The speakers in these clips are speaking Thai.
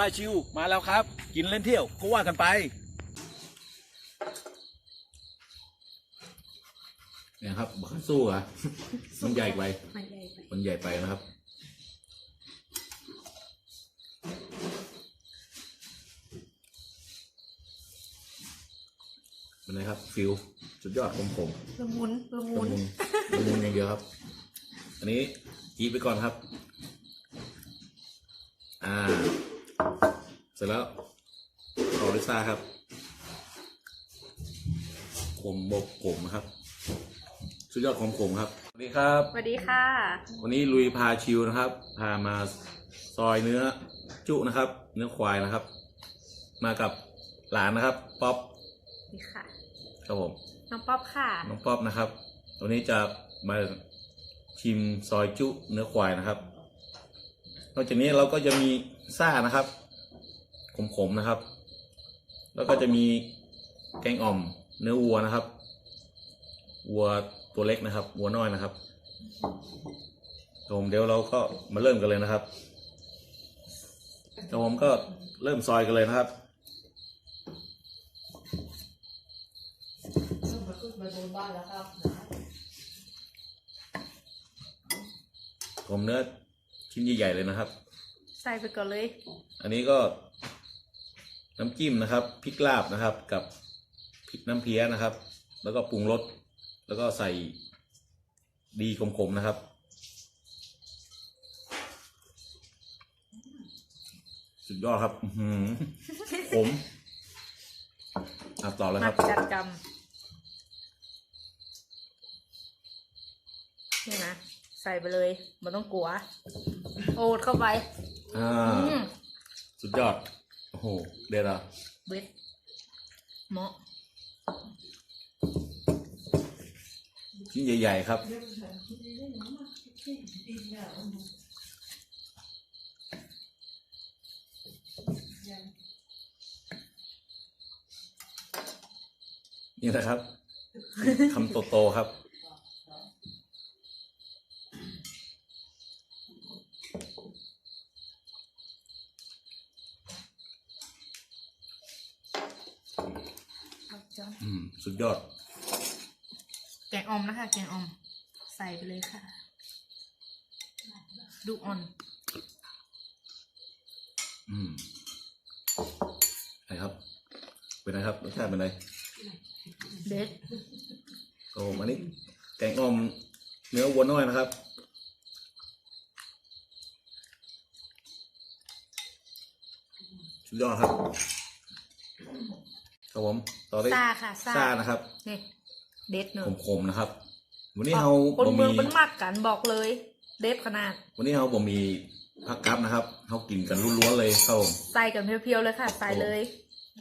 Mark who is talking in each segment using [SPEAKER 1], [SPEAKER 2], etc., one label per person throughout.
[SPEAKER 1] พาชิวมาแล้วครับ กินเล่นเที่ยวก็ว่ากันไปเนี่ยครับบักสู้อะมันใหญ่ไป
[SPEAKER 2] มันใหญ่ไป
[SPEAKER 1] มันใหญ่ไปนะครับ เป็นไงครับฟิลสุดยอดผมผม
[SPEAKER 2] ละมุนละ
[SPEAKER 1] ละ
[SPEAKER 2] มุน
[SPEAKER 1] มุนละมุนอย่างเดียวครับ อันนี้กีบไปก่อนครับ อ่า เสร็จแล้วต่อด้วยซ่าครับขมบกขมนะครับ สุดยอดของขมครับสวัสดีครับ
[SPEAKER 2] สวัสดีค่ะ
[SPEAKER 1] วันนี้ลุยพาชิวนะครับ พามาซอยเนื้อจุนะครับ เนื้อควายนะครับ มากับหลานนะครับ ป๊อป
[SPEAKER 2] นี่ค่ะ
[SPEAKER 1] ครับผม
[SPEAKER 2] น้องป๊อปค่ะ
[SPEAKER 1] น้องป๊อปนะครับ วันนี้จะมาชิมซอยจุเนื้อควายนะครับ นอกจากนี้เราก็จะมี ซ่านะครับ ขมๆนะครับ แล้วก็จะมีแกงอ่อม เนื้อวัวนะครับ วัวตัวเล็กนะครับ วัวน้อยนะครับครับผมเดี๋ยวเราก็มาเริ่มกันเลยนะครับครับผมก็เริ่มซอยกันเลยนะครับผมเนื้อชิ้นใหญ่ๆเลยนะครับ
[SPEAKER 2] ใส่ไปก่อนเลย
[SPEAKER 1] อันนี้ก็ น้ำจิ้มนะครับพริกลาบนะครับ กับพริกน้ำเพี้ยนะครับ แล้วก็ปรุงรสแล้วก็ใส่ดีขมๆนะครับ สุดยอดครับอื้อหือผมอะต่อเลยค
[SPEAKER 2] มา
[SPEAKER 1] รับ
[SPEAKER 2] จัดกรรมนี่นะ ใส่ไปเลยมันต้องกลัว โอดเข้าไป
[SPEAKER 1] อ่า
[SPEAKER 2] อืม
[SPEAKER 1] สุดยอด โอ้โห เด็ดอะ
[SPEAKER 2] เบ็ดเหมาะ
[SPEAKER 1] ชิ้นใหญ่ ๆ ครับ นี่นะครับ คำโต ๆ ครับ อืม สุดยอด
[SPEAKER 2] แกงออมนะคะ แกงออม ใส่ไปเลยค่ะ ดูอ่อน
[SPEAKER 1] อืมไงครับ เป็นไงครับรสชาติเป็นไง
[SPEAKER 2] เด็ด
[SPEAKER 1] โอ้อันนี้ แกงอ่อม เนื้อวัวน้อยนะครับ สุดยอดครับ ครับผมต่อด้วย
[SPEAKER 2] ซาค่ะซา
[SPEAKER 1] ซ่านะครับ
[SPEAKER 2] นี่เด็ดเนอะ
[SPEAKER 1] ขมๆนะครับ วันนี้เรา
[SPEAKER 2] คน
[SPEAKER 1] บ่
[SPEAKER 2] เมื
[SPEAKER 1] มี
[SPEAKER 2] องเป็นมากกันบอกเลย เด็ดขนาด
[SPEAKER 1] วันนี้เราบ่มีผักกับนะครับเรากินกันล้วนๆเลยครับผม
[SPEAKER 2] ใส่กันเพียวๆเลยค่ะ ใส่เลย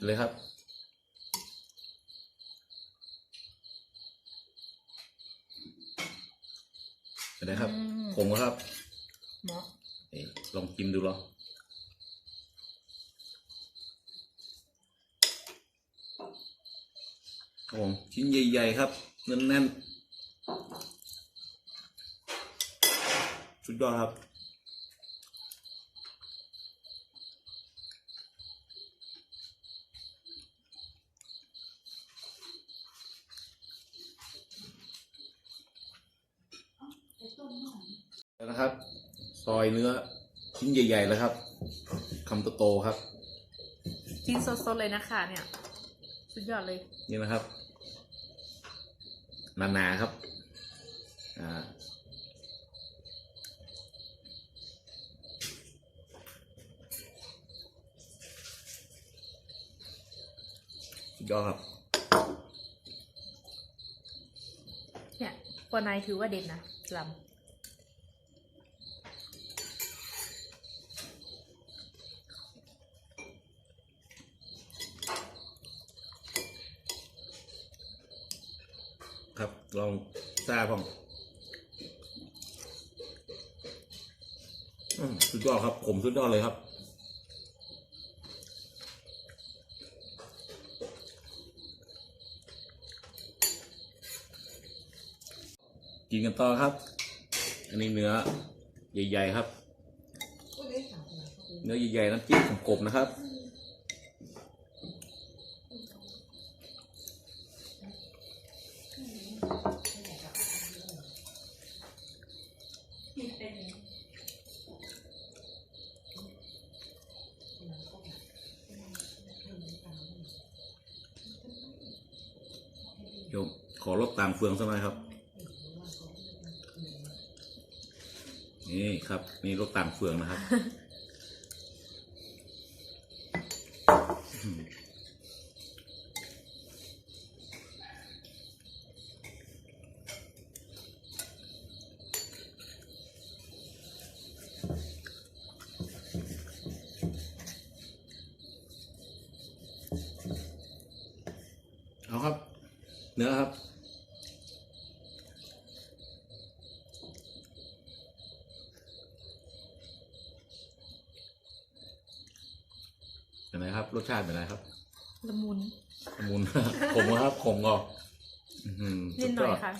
[SPEAKER 1] เลยครับเป็นไงครับ
[SPEAKER 2] อืม
[SPEAKER 1] ขมครับ
[SPEAKER 2] เหมาะ
[SPEAKER 1] นี่ลองกินดูเหรอค รับผมชิ้นใหญ่ ๆ ครับแน่นๆสุดยอดครับแล้วนะครับ ซอยเนื้อชิ้นใหญ่ ๆ แล้วครับคำโตๆครับ
[SPEAKER 2] กินสดๆเลยนะคะเนี่ย สุดยอดเลย
[SPEAKER 1] นี่นะครับหนาๆครับอ่าสุดยอดครับ
[SPEAKER 2] เนี่ยปอนายถือว่าเด็ดนะล
[SPEAKER 1] ค ลองซ่าพ่องอืมสุดยอดครับ ผมสุดยอดเลยครับ กินกันต่อครับ อันนี้เนื้อ ใหญ่ ๆ ครับำเนื้อใหญ่ๆน้ำจิ้มกลมๆนะครับ โยมขอลดต่างเฟืองสักหน่อยครับ นี่ครับนี่รถต่างเฟืองนะครับ เอาครับ เนื้อครับเป็นไงครับ รสชาติเป็นไงครับ
[SPEAKER 2] ละมุน
[SPEAKER 1] ละมุนขมครับขมก็อื้อหือ
[SPEAKER 2] นิดหน่อย
[SPEAKER 1] สุดด
[SPEAKER 2] ค่ะ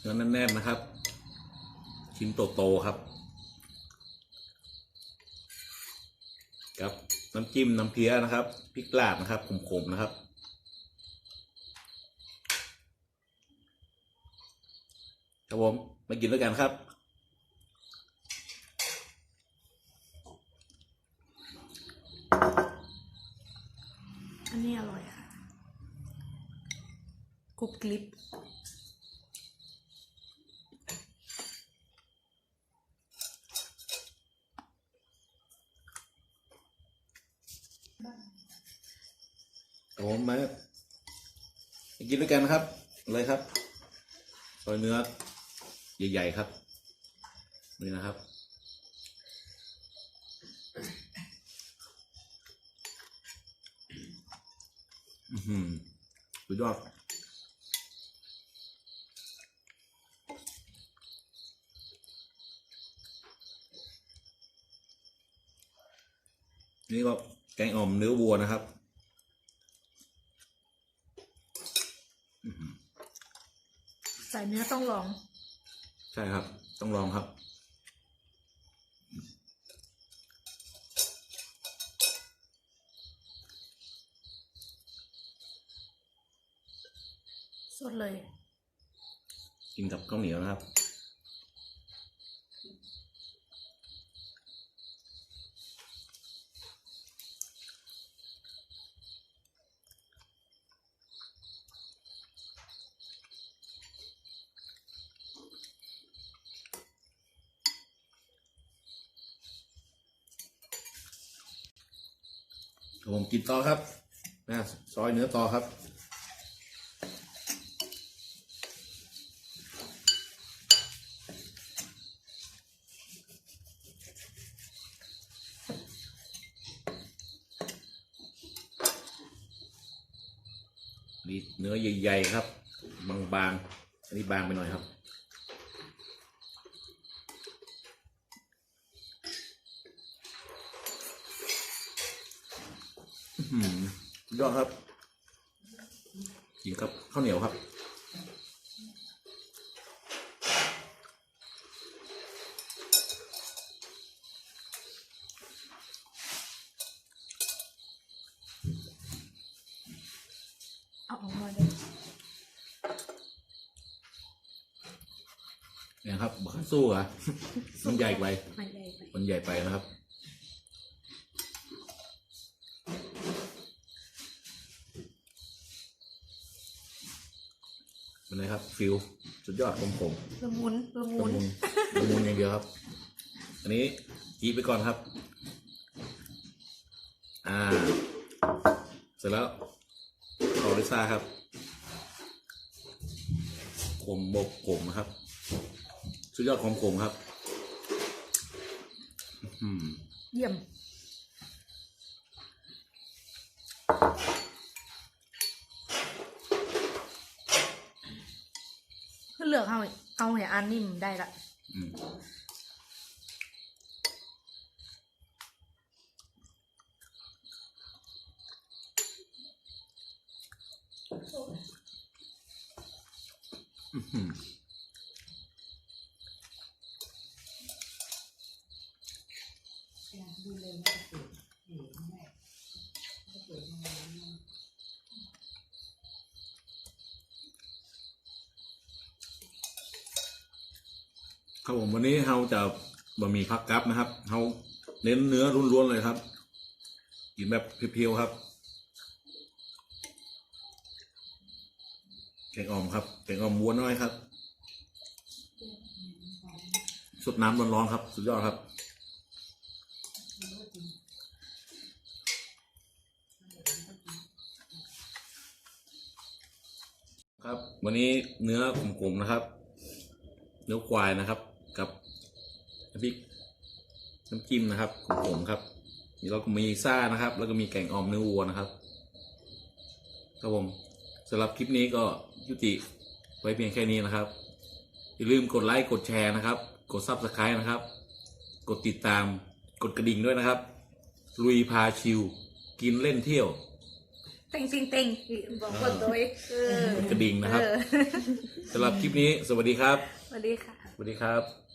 [SPEAKER 1] เนื้อแน่นๆนะครับ ชิ้นโตๆครับกับน้ำจิ้มน้ำเพี้ยนะครับพริกลาดนะครับขมๆนะครับครับผมมากินด้วยกันครับ
[SPEAKER 2] อันนี้อร่อยค่ะกรุบกริบ
[SPEAKER 1] ผมมามกินด้วยกันนะครับ เลยครับซอยเนื้อใหญ่ๆครับนี่นะครับอือหือสุดยอดนี่ก็แกงอ่อมเนื้อวัวนะครับ
[SPEAKER 2] ส่เนื้อต้องลอง
[SPEAKER 1] ใช่ครับ ต้องลองครับ
[SPEAKER 2] สดเลย
[SPEAKER 1] กินกับข้าวเหนียวนะครับ ผมกินต่อครับนะซอยเนื้อต่อครับนี่เนื้อใหญ่ ๆ ครับ บางๆ อันนี้บางไปหน่อยครับ อื้อหือ สุดยอดครับ กินกับข้าวเหนียวครับ
[SPEAKER 2] เอาออกมาเลย
[SPEAKER 1] เนี่ยครับบักสู้อะ มันใหญ่ไป
[SPEAKER 2] ไม่ได้ไป
[SPEAKER 1] มันใหญ่ไปนะครับ เป็นไงครับ ฟิลสุดยอดผมผม
[SPEAKER 2] ละมุนละ
[SPEAKER 1] ละ
[SPEAKER 2] มุน
[SPEAKER 1] มุนละมุนอย่างเดียวครับ อันนี้กีบไปก่อนครับ อ่า เสร็จแล้วขอลิซ่าครับขมบกขมนะครับ สุดยอดของขมครับอืม
[SPEAKER 2] เยี่ยม เฮาเฮาเนี่ยอ่านนี่มได้ละ
[SPEAKER 1] อืม ครับผมวันนี้เราจะบะหมี่พักกับนะครับเราเน้นเนื้อล้วนๆเลยครับ กินแบบเพียวๆครับแกงอ่อมครับแกงอ่อมม้วนน้อยครับสดน้ำร้อนๆครับ สุดยอดครับครับ วันนี้เนื้อกลมๆนะครับ เนื้อควายนะครับกับ น้ำพริกน้ำจิ้มนะครับขมๆครับนี่เราก็มีซ่านะครับ แล้วก็มีแกงอ่อมเนื้อวัวนะครับครับผมสำหรับคลิปนี้ก็ยุติไว้เพียงแค่นี้นะครับ อย่าลืมกดไลค์กดแชร์นะครับ กดซับสไครต์นะครับ กดติดตามกดกระดิ่งด้วยนะครับ ลุยพาชิว กินเล่นเที่ยว
[SPEAKER 2] เต็งติงเต็งบอกคนตัวเองเออก
[SPEAKER 1] ดกระดิ่งนะครับ
[SPEAKER 2] เออ
[SPEAKER 1] สำหรับคลิปนี้สวัสดีครับ
[SPEAKER 2] สวัสดีค่ะ
[SPEAKER 1] สวัสดีครับ